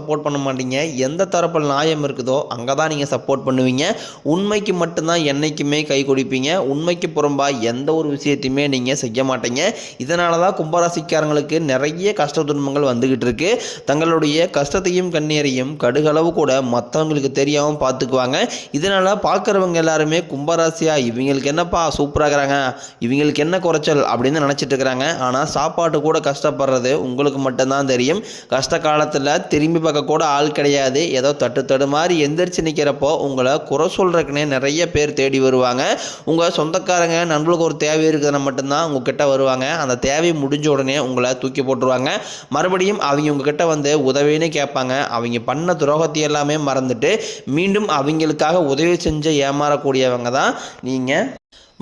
Support பண்ண மாட்டீங்க. எந்த தரப்பில் நியாயம் இருக்குதோ அங்கே தான் நீங்கள் சப்போர்ட் பண்ணுவீங்க. உண்மைக்கு மட்டும்தான் என்றைக்குமே கை கொடுப்பீங்க. உண்மைக்கு புறம்பாக எந்த ஒரு விஷயத்தையுமே நீங்கள் செய்ய மாட்டீங்க. இதனால தான் கும்பராசிக்காரங்களுக்கு நிறைய கஷ்ட துன்பங்கள் வந்துக்கிட்டு இருக்கு. தங்களுடைய கஷ்டத்தையும் கண்ணீரையும் கடுகளவு கூட மற்றவங்களுக்கு தெரியாமல் பார்த்துக்குவாங்க இதனால் பார்க்குறவங்க எல்லாருமே கும்பராசியா இவங்களுக்கு என்னப்பா சூப்பராக இருக்கிறாங்க இவங்களுக்கு என்ன குறைச்சல் அப்படின்னு நினச்சிட்டு இருக்கிறாங்க. ஆனால் சாப்பாட்டு கூட கஷ்டப்படுறது உங்களுக்கு மட்டும்தான் தெரியும். கஷ்ட காலத்தில் திரும்பி பார்க்க கூட ஆள் கிடையாது. ஏதோ தட்டு தடு மாதிரி எந்திரிச்சு நிற்கிறப்போ உங்களை குறை சொல்கிறக்குனே நிறைய பேர் தேடி வருவாங்க. உங்கள் சொந்தக்காரங்க நண்பர்களுக்கு ஒரு தேவை இருக்குதுன்னா மட்டும்தான் உங்ககிட்ட வருவாங்க. அந்த தேவை முடிஞ்ச உடனே உங்களை தூக்கி போட்டுருவாங்க. மறுபடியும் அவங்க உங்ககிட்ட வந்து உதவின்னு கேட்பாங்க. அவங்க பண்ண துரோகத்தை எல்லாமே மறந்துட்டு மீண்டும் அவங்களுக்காக உதவி செஞ்சு ஏமாறக்கூடியவங்க தான் நீங்கள்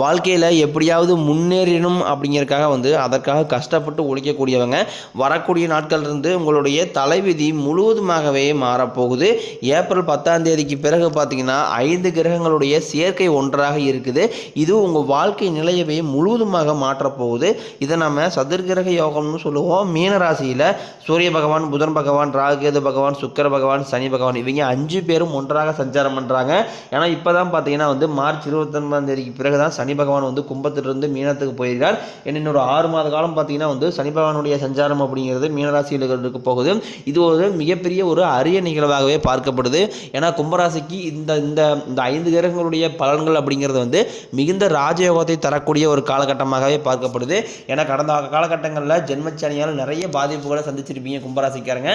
வாழ்க்கையில் எப்படியாவது முன்னேறணும் அப்படிங்கிறதுக்காக வந்து அதற்காக கஷ்டப்பட்டு உழைக்கக்கூடியவங்க வரக்கூடிய நாட்கள்லேருந்து உங்களுடைய தலைவிதி முழுவதுமாகவே மாறப்போகுது. ஏப்ரல் பத்தாம் தேதிக்கு பிறகு பார்த்தீங்கன்னா ஐந்து கிரகங்களுடைய சேர்க்கை ஒன்றாக இருக்குது. இது உங்கள் வாழ்க்கை நிலையவே முழுவதுமாக மாற்றப்போகுது. இதை நம்ம சதுர்கிரக யோகம்னு சொல்லுவோம். மீன ராசியில் சூரிய பகவான் புதன் பகவான் ராகுகேது பகவான் சுக்கர பகவான் சனி பகவான் இவங்க அஞ்சு பேரும் ஒன்றாக சஞ்சாரம் பண்ணுறாங்க ஏன்னா இப்போ தான் பார்த்தீங்கன்னா வந்து மார்ச் இருபத்தொன்பதாம் தேதிக்கு பிறகு தான் சனி பகவான் வந்து கும்பத்திலிருந்து மீனத்துக்கு போயிருக்கார் ஏன்னா இன்னொரு ஆறு மாத காலம் பார்த்தீங்கன்னா வந்து சனி பகவானுடைய சஞ்சாரம் அப்படிங்கிறது மீனராசியில் இருக்க போகுது. இது ஒரு மிகப்பெரிய ஒரு அரிய நிகழ்வாகவே பார்க்கப்படுது. ஏன்னா கும்பராசிக்கு இந்த இந்த இந்த ஐந்து கிரகங்களுடைய பலன்கள் அப்படிங்கிறது வந்து மிகுந்த ராஜயோகத்தை தரக்கூடிய ஒரு காலகட்டமாகவே பார்க்கப்படுது. ஏன்னா கடந்த காலகட்டங்களில் ஜென்மச்சனியால் நிறைய பாதிப்புகளை சந்திச்சிருப்பீங்க கும்பராசிக்காரங்க.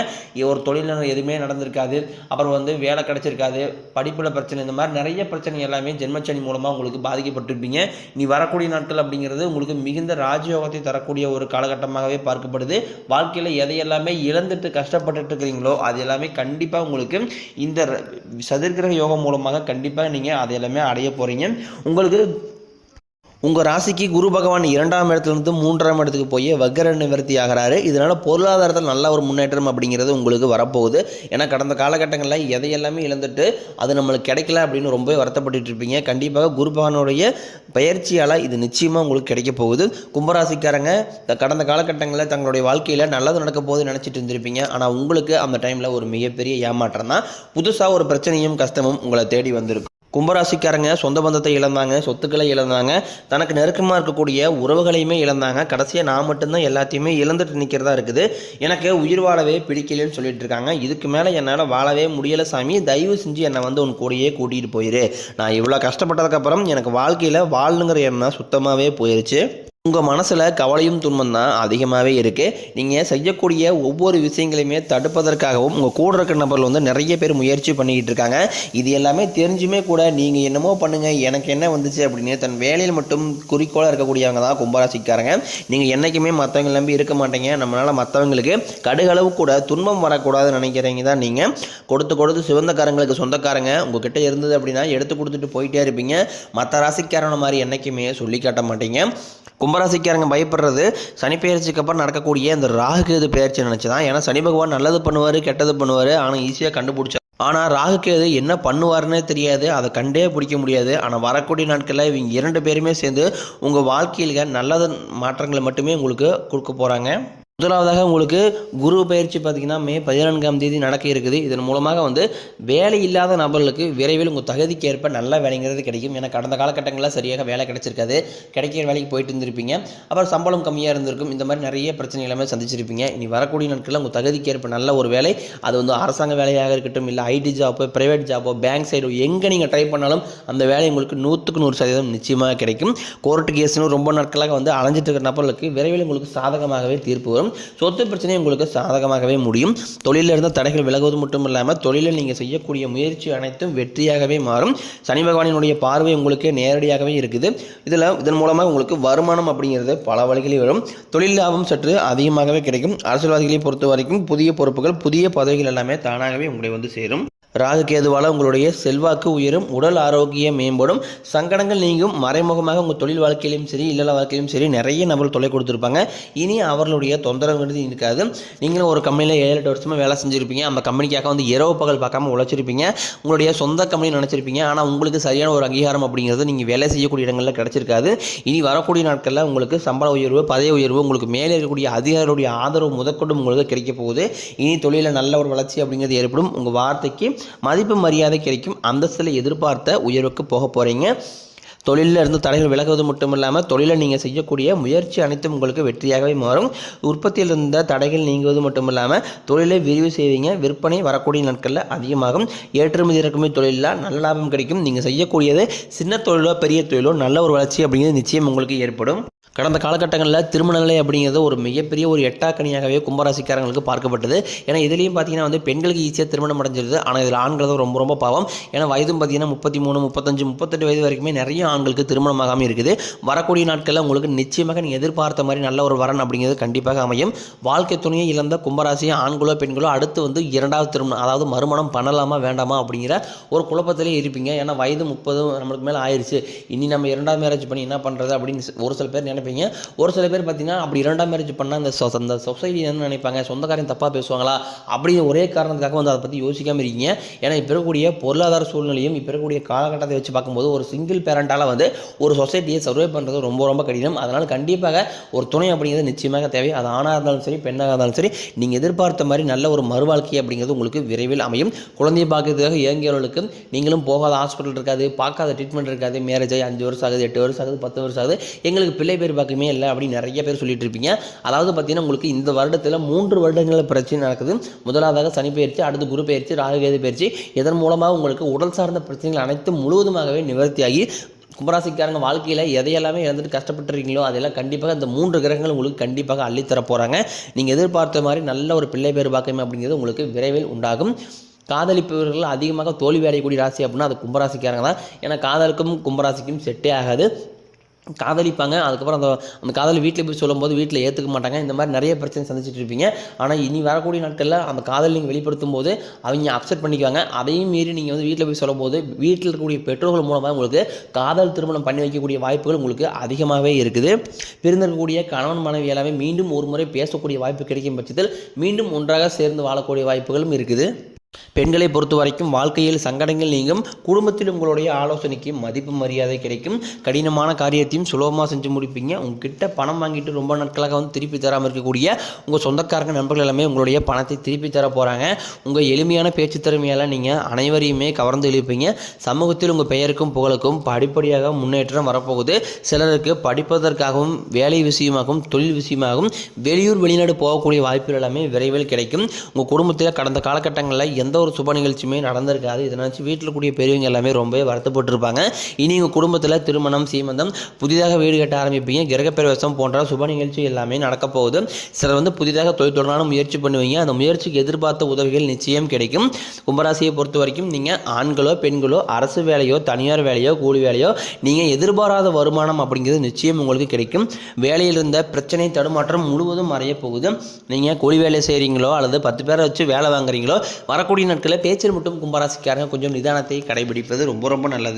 ஒரு தொழில் எதுவுமே நடந்திருக்காது. அப்புறம் வந்து வேலை கிடைச்சிருக்காது. படிப்பில் பிரச்சனை இந்த மாதிரி நிறைய பிரச்சனை எல்லாமே ஜென்மச்சனி மூலமாக உங்களுக்கு பாதிக்கப்பட்டிருப்பீங்க. இனி வரக்கூடிய நாட்கள் அப்படிங்கிறது உங்களுக்கு மிகுந்த ராஜயோகத்தை தரக்கூடிய ஒரு காலகட்டமாகவே பார்க்கப்படுது. வாழ்க்கையில் எதையெல்லாமே இழந்துட்டு கஷ்டப்பட்டுட்டு இருக்கிறீங்களோ அது எல்லாமே கண்டிப்பாக உங்களுக்கு இந்த சதுர்கிரக யோகம் மூலமாக கண்டிப்பாக நீங்கள் அதை எல்லாமே அடைய போகிறீங்க உங்களுக்கு உங்கள் ராசிக்கு குரு பகவான் இரண்டாம் இடத்துலேருந்து மூன்றாம் இடத்துக்கு போய் வக்கர நிவர்த்தி ஆகிறாரு. இதனால் பொருளாதாரத்தில் நல்ல ஒரு முன்னேற்றம் அப்படிங்கிறது உங்களுக்கு வரப்போகுது. ஏன்னா கடந்த காலகட்டங்களில் எதையெல்லாமே இழந்துட்டு அது நம்மளுக்கு கிடைக்கல அப்படின்னு ரொம்ப வருத்தப்பட்டு இருப்பீங்க. கண்டிப்பாக குரு பகவானுடைய பயிற்சியால் இது நிச்சயமாக உங்களுக்கு கிடைக்க போகுது. கும்பராசிக்காரங்க இந்த கடந்த காலகட்டங்களில் தங்களுடைய வாழ்க்கையில் நல்லது நடக்க போகுது நினச்சிட்டு இருந்திருப்பீங்க. ஆனால் உங்களுக்கு அந்த டைமில் ஒரு மிகப்பெரிய ஏமாற்றம் தான். புதுசாக ஒரு பிரச்சனையும் கஷ்டமும் உங்களை தேடி வந்திருக்கும். கும்பராசிக்காரங்க சொந்த பந்தத்தை இழந்தாங்க சொத்துக்களை இழந்தாங்க தனக்கு நெருக்கமாக இருக்கக்கூடிய உறவுகளையுமே இழந்தாங்க. கடைசியாக நான் மட்டும்தான் எல்லாத்தையுமே இழந்துட்டு நிற்கிறதா இருக்குது. எனக்கு உயிர் வாழவே பிடிக்கலன்னு சொல்லிட்டு இருக்காங்க. இதுக்கு மேலே என்னால் வாழவே முடியலை சாமி. தயவு செஞ்சு என்னை வந்து உன் கூடயே கூட்டிகிட்டு போயிரு. நான் இவ்வளோ கஷ்டப்பட்டதுக்கப்புறம் எனக்கு வாழ்க்கையில் வாழணுங்கிற எண்ணம் சுத்தமாகவே போயிருச்சு. உங்கள் மனசில் கவலையும் துன்பம் தான் அதிகமாகவே இருக்குது நீங்கள் செய்யக்கூடிய ஒவ்வொரு விஷயங்களையுமே தடுப்பதற்காகவும் உங்கள் கூட இருக்கிற நபர்கள் வந்து நிறைய பேர் முயற்சி பண்ணிக்கிட்டு இருக்காங்க. இது எல்லாமே தெரிஞ்சுமே கூட நீங்கள் என்னமோ பண்ணுங்கள் எனக்கு என்ன வந்துச்சு அப்படின்னு தன் வேலையில் மட்டும் குறிக்கோளாக இருக்கக்கூடியவங்க தான் கும்பராசிக்காரங்க. நீங்கள் என்றைக்குமே மற்றவங்க நம்பி இருக்க மாட்டீங்க. நம்மளால் மற்றவங்களுக்கு கடுகளவு கூட துன்பம் வரக்கூடாதுன்னு நினைக்கிறீங்க தான் நீங்கள் கொடுத்து கொடுத்து சிவந்தக்காரங்களுக்கு சொந்தக்காரங்க உங்ககிட்ட இருந்தது அப்படின்னா எடுத்து கொடுத்துட்டு போயிட்டே இருப்பீங்க. மற்ற ராசிக்காரன மாதிரி என்றைக்குமே சொல்லி காட்ட மாட்டீங்க. கும்பராசிக்காரங்க பயப்படுறது சனிப்பெயர்ச்சிக்கு அப்புறம் நடக்கக்கூடிய இந்த ராகுகேது பெயர்ச்சி நினச்சி தான். ஏன்னா சனி பகவான் நல்லது பண்ணுவார் கெட்டது பண்ணுவார். ஆனால் ஈஸியாக கண்டுபிடிச்சா. ஆனால் ராகுகேது என்ன பண்ணுவாருன்னே தெரியாது. அதை கண்டே பிடிக்க முடியாது. ஆனால் வரக்கூடிய நாட்களில் இவங்க இரண்டு பேருமே சேர்ந்து உங்கள் வாழ்க்கையில் நல்லது மாற்றங்களை மட்டுமே உங்களுக்கு கொடுக்க போகிறாங்க முதலாவதாக உங்களுக்கு குரு பயிற்சி பார்த்தீங்கன்னா மே பதினான்காம் தேதி நடக்க இருக்குது. இதன் மூலமாக வந்து வேலை இல்லாத நபர்களுக்கு விரைவில் உங்கள் தகுதிக்கு ஏற்ப நல்ல வேலைங்கிறது கிடைக்கும். ஏன்னா கடந்த காலகட்டங்களில் சரியாக வேலை கிடைச்சிருக்காது. கிடைக்கிற வேலைக்கு போயிட்டு இருந்திருப்பீங்க. அப்புறம் சம்பளம் கம்மியாக இருந்திருக்கும். இந்த மாதிரி நிறைய பிரச்சனை எல்லாமே சந்திச்சிருப்பீங்க. இனி வரக்கூடிய நாட்களில் உங்கள் தகுதிக்கு ஏற்ப நல்ல ஒரு வேலை அது வந்து அரசாங்க வேலையாக இருக்கட்டும் இல்லை ஐடி ஜாப்போ ப்ரைவேட் ஜாப்போ பேங்க் சைடு எங்கே நீங்கள் ட்ரை பண்ணாலும் அந்த வேலை உங்களுக்கு நூற்றுக்கு நூறு சதவீதம் நிச்சயமாக கிடைக்கும். கோர்ட்டு கேஸ்னு ரொம்ப நாட்களாக வந்து அலைஞ்சிட்டு இருக்கிற நபர்களுக்கு விரைவில் உங்களுக்கு சாதகமாகவே தீர்ப்பு வரும். சொத்து பிரச்சனை உங்களுக்கு சாதகமாகவே முடியும். தொழிலில் இருந்த தடைகள் விலகுவது மட்டும் இல்லாமல் தொழிலில் நீங்கள் செய்யக்கூடிய முயற்சி அனைத்தும் வெற்றியாகவே மாறும். சனி பகவானினுடைய பார்வை உங்களுக்கு நேரடியாகவே இருக்குது. இதில் இதன் மூலமாக உங்களுக்கு வருமானம் அப்படிங்கிறது பல வழிகளில் வரும். தொழில் லாபம் சற்று அதிகமாகவே கிடைக்கும். அரசியல்வாதிகளை பொறுத்த வரைக்கும் புதிய பொறுப்புகள் புதிய பதவிகள் எல்லாமே தானாகவே உங்களை வந்து சேரும். ராகு கேதுவால் உங்களுடைய செல்வாக்கு உயரும் உடல் ஆரோக்கியம் மேம்படும் சங்கடங்கள் நீங்கும் மறைமுகமாக உங்கள் தொழில் வாழ்க்கையிலும் சரி இல்லற வாழ்க்கையிலும் சரி நிறைய நபர்கள் தொலை கொடுத்துருப்பாங்க. இனி அவர்களுடைய தொந்தரவுங்கிறது இருக்காது. நீங்களும் ஒரு கம்பெனியில் ஏழு எட்டு வருஷமாக வேலை செஞ்சுருப்பீங்க. அந்த கம்பெனிக்காக வந்து இரவு பகல் பார்க்காம உழைச்சிருப்பீங்க. உங்களுடைய சொந்த கம்பெனி நினச்சிருப்பீங்க. ஆனால் உங்களுக்கு சரியான ஒரு அங்கீகாரம் அப்படிங்கிறது நீங்கள் வேலை செய்யக்கூடிய இடங்களில் கிடச்சிருக்காது. இனி வரக்கூடிய நாட்களில் உங்களுக்கு சம்பள உயர்வு பதவி உயர்வு உங்களுக்கு மேலே இருக்கக்கூடிய அதிகாரிகளுடைய ஆதரவு முதற்கொண்டு உங்களுக்கு கிடைக்க போகுது. இனி தொழிலில் நல்ல ஒரு வளர்ச்சி அப்படிங்கிறது ஏற்படும். உங்கள் வார்த்தைக்கு மதிப்பு மரியாதை கிடைக்கும். அந்தஸ்தில் எதிர்பார்த்த உயர்வுக்கு போக போகிறீங்க தொழிலில் இருந்து தடைகள் விலகுவது மட்டும் இல்லாமல் தொழிலை நீங்கள் செய்யக்கூடிய முயற்சி அனைத்தும் உங்களுக்கு வெற்றியாகவே மாறும். உற்பத்தியில் இருந்த தடைகள் நீங்குவது மட்டும் இல்லாமல் தொழிலை விரிவு செய்வீங்க. விற்பனை வரக்கூடிய நாட்களில் அதிகமாகும். ஏற்றுமதி இறக்குமதி தொழிலில் நல்ல லாபம் கிடைக்கும். நீங்கள் செய்யக்கூடியது சின்ன தொழிலோ பெரிய தொழிலோ நல்ல ஒரு வளர்ச்சி அப்படிங்கிறது நிச்சயம் உங்களுக்கு ஏற்படும். கடந்த காலகட்டங்களில் திருமணநிலை அப்படிங்கிறது ஒரு மிகப்பெரிய ஒரு எட்டாக்கணியாகவே கும்பராசிக்காரங்களுக்கு பார்க்கப்பட்டது. ஏன்னா இதுலேயும் பார்த்தீங்கன்னா வந்து பெண்களுக்கு ஈஸியாக திருமணம் அடைஞ்சிருது. ஆனால் இதில் ஆண்கள் தான் ரொம்ப ரொம்ப பாவம். ஏன்னா வயதும் பார்த்தீங்கன்னா முப்பத்தி மூணு முப்பத்தஞ்சு முப்பத்தெட்டு வயது வரைக்குமே நிறைய ஆண்களுக்கு திருமணம் ஆகாமல் இருக்குது. வரக்கூடிய நாட்களில் உங்களுக்கு நிச்சயமாக நீங்கள் எதிர்பார்த்த மாதிரி நல்ல ஒரு வரன் அப்படிங்கிறது கண்டிப்பாக அமையும். வாழ்க்கை துணையை இழந்த கும்பராசி ஆண்களோ பெண்களோ அடுத்து வந்து இரண்டாவது திருமணம் அதாவது மறுமணம் பண்ணலாமா வேண்டாமா அப்படிங்கிற ஒரு குழப்பத்திலே இருப்பீங்க. ஏன்னா வயது முப்பதும் நம்மளுக்கு மேலே ஆயிடுச்சு இனி நம்ம இரண்டாவது மேரேஜ் பண்ணி என்ன பண்ணுறது அப்படின்னு ஒரு சில பேர் நினைப்பீங்க. ஒரு சில பேர் பார்த்தீங்கன்னா அப்படி இரண்டாம் மேரேஜ் பண்ணால் அந்த அந்த சொசைட்டி என்ன நினைப்பாங்க. சொந்தக்காரன் தப்பாக பேசுவாங்களா? அப்படின்னு ஒரே காரணத்துக்காக வந்து அதை பற்றி யோசிக்காமல் இருக்கீங்க. ஏன்னா இப்போ இருக்கக்கூடிய பொருளாதார சூழ்நிலையும் இப்போ இருக்கக்கூடிய காலகட்டத்தை வச்சு பார்க்கும்போது ஒரு சிங்கிள் பேரண்டால் வந்து ஒரு சொசைட்டியை சர்வே பண்ணுறது ரொம்ப ரொம்ப கடினம். அதனால் கண்டிப்பாக ஒரு துணை அப்படிங்கிறது நிச்சயமாக தேவை. அது ஆணாக இருந்தாலும் சரி பெண்ணாக இருந்தாலும் சரி நீங்கள் எதிர்பார்த்த மாதிரி நல்ல ஒரு மறுவாழ்க்கை அப்படிங்கிறது உங்களுக்கு விரைவில் அமையும். குழந்தையை பார்க்கறதுக்காக இயங்கியவர்களுக்கு நீங்களும் போகாத ஹாஸ்பிட்டல் இருக்காது பார்க்காத ட்ரீட்மெண்ட் இருக்காது. மேரேஜ் ஆகி அஞ்சு வருஷம் ஆகுது எட்டு வருஷம் ஆகுது பத்து வருஷம் ஆகுது. எங்களுக்கு பிள்ளை பேர் பார்க்கமே இல்லை அப்படின்னு நிறைய பேர் சொல்லிட்டு இருப்பீங்க. அதாவது பார்த்தீங்கன்னா உங்களுக்கு இந்த வருடத்தில் மூன்று வருடங்களில் பிரச்சனை நடக்குது. முதலாவதாக சனி பயிற்சி அடுத்து குரு பயிற்சி ராகுகேது பயிற்சி. இதன் மூலமாக உங்களுக்கு உடல் சார்ந்த பிரச்சனைகள் அனைத்தும் முழுவதுமாகவே நிவர்த்தியாகி கும்பராசிக்காரங்க வாழ்க்கையில் எதையெல்லாமே இழந்துட்டு கஷ்டப்பட்டுருக்கீங்களோ அதெல்லாம் கண்டிப்பாக இந்த மூன்று கிரகங்கள் உங்களுக்கு கண்டிப்பாக அள்ளித்தர போகிறாங்க நீங்கள் எதிர்பார்த்த மாதிரி நல்ல ஒரு பிள்ளை பேர் பாக்கியம் அப்படிங்கிறது உங்களுக்கு விரைவில் உண்டாகும். காதலிப்பவர்கள் அதிகமாக தோல்வி அடையக்கூடிய ராசி அப்படின்னா அது கும்பராசிக்காரங்க தான். ஏன்னா காதலுக்கும் கும்பராசிக்கும் செட்டே ஆகாது. காதலிப்பாங்க. அதுக்கப்புறம் அந்த அந்த காதல் வீட்டில் போய் சொல்லும்போது வீட்டில் ஏற்றுக்க மாட்டாங்க. இந்த மாதிரி நிறைய பிரச்சனை சந்திச்சுட்டு இருப்பீங்க. ஆனால் இனி வரக்கூடிய நாட்களில் அந்த காதல் நீங்கள் வெளிப்படுத்தும் போது அவங்க அப்செட் பண்ணிக்குவாங்க. அதையும் மீறி நீங்கள் வந்து வீட்டில் போய் சொல்லும்போது வீட்டில் இருக்கக்கூடிய பெற்றோர்கள் மூலமாக உங்களுக்கு காதல் திருமணம் பண்ணி வைக்கக்கூடிய வாய்ப்புகள் உங்களுக்கு அதிகமாகவே இருக்குது. பிரிந்திருக்கக்கூடிய கணவன் மனைவி எல்லாமே மீண்டும் ஒரு முறை பேசக்கூடிய வாய்ப்பு கிடைக்கும் பட்சத்தில் மீண்டும் ஒன்றாக சேர்ந்து வாழக்கூடிய வாய்ப்புகளும் இருக்குது. பெண்களை பொறுத்த வரைக்கும் வாழ்க்கையில் சங்கடங்கள் நீங்கும். குடும்பத்தில் உங்களுடைய ஆலோசனைக்கு மதிப்பு மரியாதை கிடைக்கும். கடினமான காரியத்தையும் சுலபமாக செஞ்சு முடிப்பீங்க. உங்ககிட்ட பணம் வாங்கிட்டு ரொம்ப நாட்களாக வந்து திருப்பி தராமல் இருக்கக்கூடிய உங்கள் சொந்தக்காரங்க நண்பர்கள் எல்லாமே உங்களுடைய பணத்தை திருப்பி தர போகிறாங்க உங்கள் எளிமையான பேச்சு திறமையால் நீங்கள் அனைவரையுமே கவர்ந்து இழுப்பீங்க சமூகத்தில் உங்கள் பெயருக்கும் புகழுக்கும் படிப்படியாக முன்னேற்றம் வரப்போகுது. சிலருக்கு படிப்பதற்காகவும் வேலை விஷயமாகவும் தொழில் விஷயமாகவும் வெளியூர் வெளிநாடு போகக்கூடிய வாய்ப்புகள் எல்லாமே விரைவில் கிடைக்கும். உங்கள் குடும்பத்தில் கடந்த காலகட்டங்களில் எந்த ஒரு சுப நிகழ்ச்சியுமே நடந்திருக்காது. இதை நினச்சி வீட்டில் கூடிய பெரியவங்க எல்லாமே ரொம்பவே வருத்தப்பட்டிருப்பாங்க. இனி உங்கள் குடும்பத்தில் திருமணம் சீமந்தம் புதிதாக வீடு கட்ட ஆரம்பிப்பீங்க. கிரகப்பிரவேசம் போன்ற சுப நிகழ்ச்சி எல்லாமே நடக்க போகுது. சிலர் வந்து புதிதாக தொழில் தொடரான முயற்சி பண்ணுவீங்க. அந்த முயற்சிக்கு எதிர்பார்த்த உதவிகள் நிச்சயம் கிடைக்கும். கும்பராசியை பொறுத்த வரைக்கும் நீங்கள் ஆண்களோ பெண்களோ அரசு வேலையோ தனியார் வேலையோ கூலி வேலையோ நீங்கள் எதிர்பாராத வருமானம் அப்படிங்கிறது நிச்சயம் உங்களுக்கு கிடைக்கும். வேலையில் இருந்த பிரச்சனை தடுமாற்றம் முழுவதும் மறைய போகுது. நீங்கள் கூலி வேலை செய்கிறீங்களோ அல்லது பத்து பேரை வச்சு வேலை வாங்குறீங்களோ வரக்கூடிய நாட்களில் பேச்சில் மட்டும் கும்பராசிக்காரங்க கொஞ்சம் நிதானத்தை கடைபிடிப்பது ரொம்ப ரொம்ப நல்லது.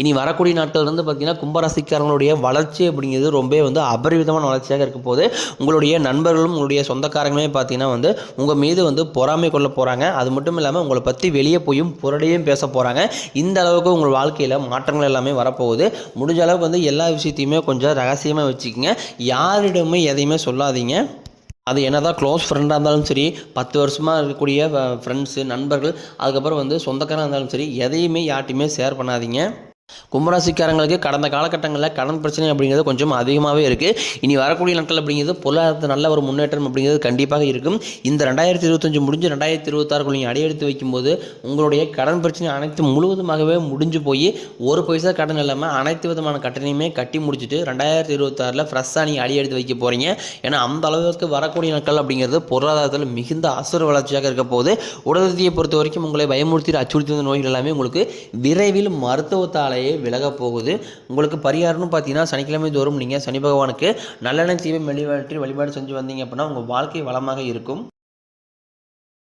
இனி வரக்கூடிய நாட்கள் வந்து பார்த்திங்கன்னா கும்பராசிக்காரங்களுடைய வளர்ச்சி அப்படிங்கிறது ரொம்ப வந்து அபரிவிதமான வளர்ச்சியாக இருக்க போது உங்களுடைய நண்பர்களும் உங்களுடைய சொந்தக்காரங்களுமே பார்த்தீங்கன்னா வந்து உங்கள் மீது வந்து பொறாமை கொள்ள போகிறாங்க அது மட்டும் இல்லாமல் உங்களை பற்றி வெளியே போயும் புரடையும் பேச போகிறாங்க இந்த அளவுக்கு உங்கள் வாழ்க்கையில் மாற்றங்கள் எல்லாமே வரப்போகுது. முடிஞ்ச அளவுக்கு வந்து எல்லா விஷயத்தையுமே கொஞ்சம் ரகசியமாக வச்சுக்கோங்க. யாரிடமே எதையுமே சொல்லாதீங்க. அது என்னதான் க்ளோஸ் ஃப்ரெண்டாக இருந்தாலும் சரி பத்து வருஷமாக இருக்கக்கூடிய ஃப்ரெண்ட்ஸு நண்பர்கள் அதுக்கப்புறம் வந்து சொந்தக்காராக இருந்தாலும் சரி எதையுமே யார்ட்டையுமே ஷேர் பண்ணாதீங்க. கும்பராசிக்காரங்களுக்கு கடந்த காலகட்டங்களில் கடன் பிரச்சனை அப்படிங்கிறது கொஞ்சம் அதிகமாகவே இருக்குது இனி வரக்கூடிய நாட்கள் அப்படிங்கிறது பொருளாதாரத்தில் நல்ல ஒரு முன்னேற்றம் அப்படிங்கிறது கண்டிப்பாக இருக்கும். இந்த ரெண்டாயிரத்தி இருபத்தஞ்சு முடிஞ்சு ரெண்டாயிரத்தி இருபத்தாறுக்குள்ள நீங்கள் அடியெடுத்து வைக்கும்போது உங்களுடைய கடன் பிரச்சனை அனைத்து முழுவதுமாகவே முடிஞ்சு போய் ஒரு பைசா கடன் இல்லாமல் அனைத்து விதமான கட்டணையுமே கட்டி முடிச்சுட்டு ரெண்டாயிரத்தி இருபத்தாறில் ஃப்ரெஷ்ஷாக நீங்கள் அடியெடுத்து வைக்க போகிறீங்க ஏன்னா அந்த அளவுக்கு வரக்கூடிய நாட்கள் அப்படிங்கிறது பொருளாதாரத்தில் மிகுந்த அசுர வளர்ச்சியாக இருக்க போது உடல்நீதியை பொறுத்த வரைக்கும் உங்களை பயமுறுத்தி அச்சுறுத்தி வந்த நோய்கள் எல்லாமே உங்களுக்கு விரைவில் மருத்துவத்தாலேயே விலகப் போகுது. உங்களுக்கு பரிகாரம்னு பார்த்தீங்கன்னா சனிக்கிழமை தோறும் நீங்கள் சனி பகவானுக்கு நல்லெண்ணெய் தீபம் வெளிவாற்றி வழிபாடு செஞ்சு வந்தீங்க அப்படின்னா உங்கள் வாழ்க்கை வளமாக இருக்கும்.